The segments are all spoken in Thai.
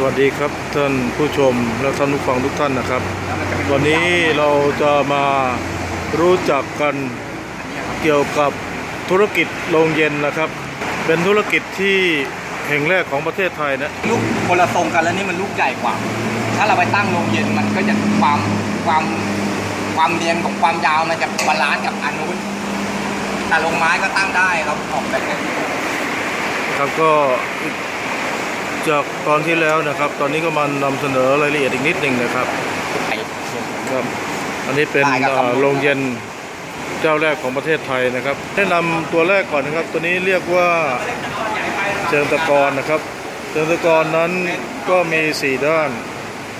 สวัสดีครับท่านผู้ชมและท่านผู้ฟังทุกท่านนะครับ วันนี้เราจะมารู้จักกันเกี่ยวกับธุรกิจโรงเย็นนะครับ เป็นธุรกิจที่แห่งแรกของประเทศไทยนะลูกคนละทรงกันแล้วนี่มันลูกใหญ่กว่า ถ้าเราไปตั้งโรงเย็นมันก็จะความความความเรียงของความยาวมันจะบาลานซ์กับอันนู้นแต่ลงไม้ก็ตั้งได้ครับออกแบบนี้ครับก็ จากตอนที่แล้วนะครับ ตอนนี้ก็มานำเสนอรายละเอียดอีกนิดหนึ่งนะครับไอ้ครับ อันนี้เป็นได้ครับเอ่อโรงเย็นเจ้าแรกของประเทศไทยนะครับ แนะนำตัวแรกก่อนนะครับ ตัวนี้เรียกว่าเชิงตะกอนนะครับ เชิงตะกอนนั้นก็มีสี่ด้าน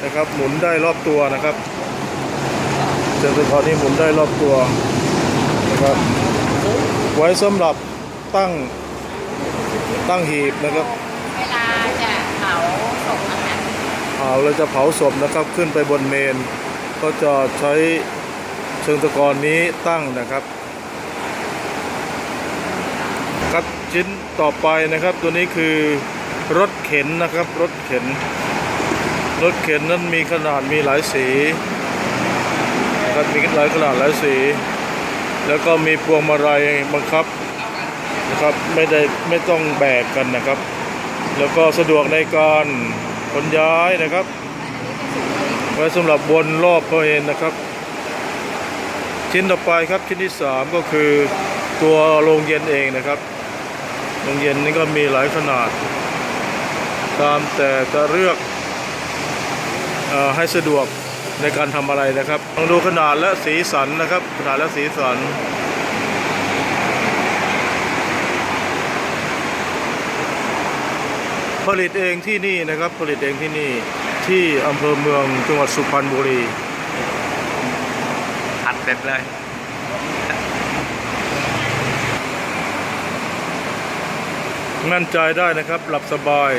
นะครับ หมุนได้รอบตัวนะครับ เชิงตะกอนนี้หมุนได้รอบตัวนะครับ ไว้สำหรับตั้งตั้งหีบนะครับ เวลาจะเผาศ พนะคะเผาเราจะเผาศพนะครับขึ้นไปบนเมน ก็จะใช้เชิงตะกอนนี้ตั้งนะครับครับชิ้นต่อไปนะครับ ตัวนี้คือรถเข็นนะครับ รถเข็น รถเข็นนั้นมีขนาดมีหลายสีครับมีหลายขนาดหลายสี แล้วก็มีพวงมาลัยบังคับนะครับไม่ได้ไม่ต้องแบกกันนะครับ แล้วก็สะดวกในการ นย้ายนะครับไว้สำหรับวนรอบพระเมนนะครับ ชิ้นต่อไปครับชิ้นที่สามก็คือตัวโรงเย็นเองนะครับโรงเย็นนี่ก็มีหลายขนาด ตามแต่จะเลือกอให้สะดวกในการทำอะไรนะครับลองดูขนาดและสีสันนะครับ ขนาดและสีสัน ผลิตเองที่นี่นะครับ ผลิตเองที่นี่ที่อำเภอเมืองจังหวัดสุพรรณบุรีอัดเสร็จเลยมั่นใจได้นะครับหลับสบาย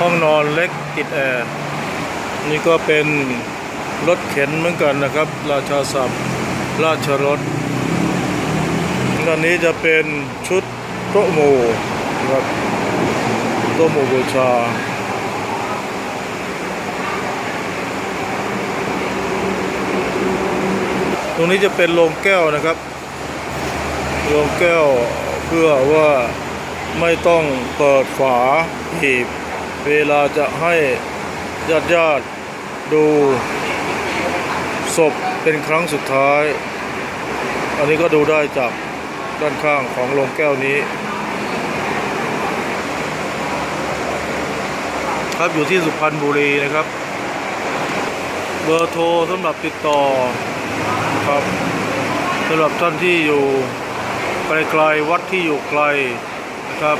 ห้องนอนเล็กติดแอร์นี่ก็เป็นรถเข็นเหมือนกันนะครับ ราชาศัพท์ราชรถด้านนี้จะเป็นชุดโต๊ะหมู่นะครับ โต๊ะหมู่บูชาตรงนี้จะเป็นโรงแก้วนะครับ โรงแก้วเพื่อว่าไม่ต้องเปิดฝาหีบ เวลาจะให้ญาติญาติๆดูศพเป็นครั้งสุดท้าย อันนี้ก็ดูได้จากด้านข้างของโรงแก้วนี้ ครับอยู่ที่สุพรรณบุรีนะครับ เบอร์โทรสำหรับติดต่อครับสำหรับท่านที่อยู่ไกลๆวัดที่อยู่ไกลนะครับ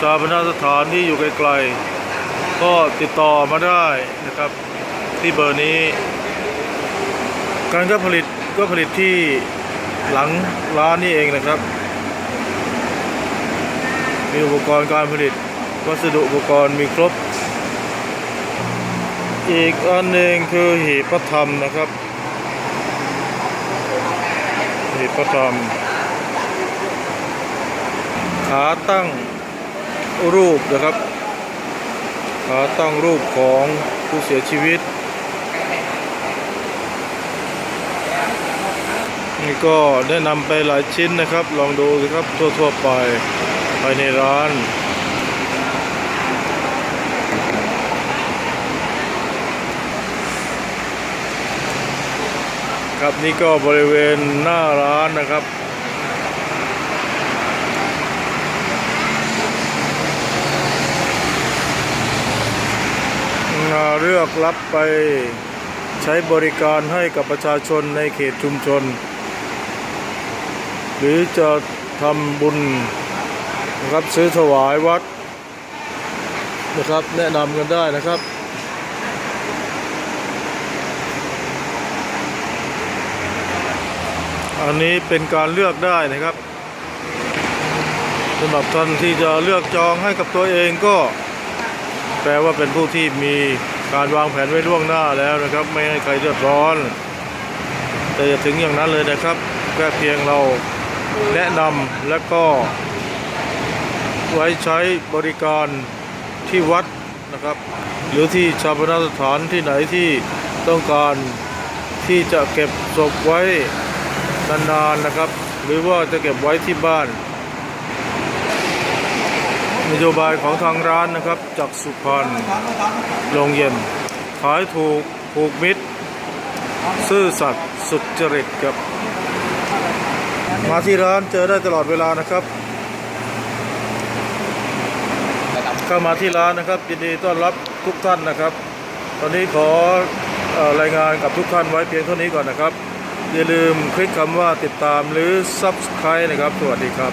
ชาปนสถานที่อยู่ไกลๆก็ติดต่อมาได้นะครับที่เบอร์นี้ การก็ผลิตก็ผลิตที่หลังร้านนี่เองนะครับ มีอุปกรณ์การผลิต วัสดุอุปกรณ์มีครบ อีกอันหนึ่งคือหีบพระธรรมนะครับ หีบพระธรรม ขาตั้งรูปนะครับ ขาตั้งรูปของผู้เสียชีวิต นี่ก็ได้นำไปหลายชิ้นนะครับ ลองดูสิครับทั่วๆไปภายในร้าน ครับนี่ก็บริเวณหน้าร้านนะครับ เลือกรับไปใช้บริการให้กับประชาชนในเขตชุมชน หรือจะทำบุญนะครับซื้อถวายวัดนะครับแนะนำกันได้นะครับ อันนี้เป็นการเลือกได้นะครับสำหรับท่านที่จะเลือกจองให้กับตัวเองก็ แปลว่าเป็นผู้ที่มีการวางแผนไว้ล่วงหน้าแล้วนะครับ ไม่ให้ใครเดือดร้อน แต่อย่าถึงอย่างนั้นเลยนะครับแค่เพียงเราแนะนำและก็ ไว้ใช้บริการที่วัดนะครับ หรือที่ชาปนสถานที่ไหนที่ต้องการที่จะเก็บศพไว้ นานๆนะครับ หรือว่าจะเก็บไว้ที่บ้าน นโยบายของทางร้านนะครับจากสุพรรณโรงเย็น ขายถูกผูกมิตร ซื่อสัตย์สุจริตครับ มาที่ร้านเจอได้ตลอดเวลานะครับเข้ามาที่ร้านนะครับยินดีต้อนรับทุกท่านนะครับ ตอนนี้ขอออรายงานกับทุกท่านไว้เพียงเท่านี้ก่อนนะครับ อย่าลืมคลิกคำว่าติดตามหรือ Subscribe นะครับ สวัสดีครับ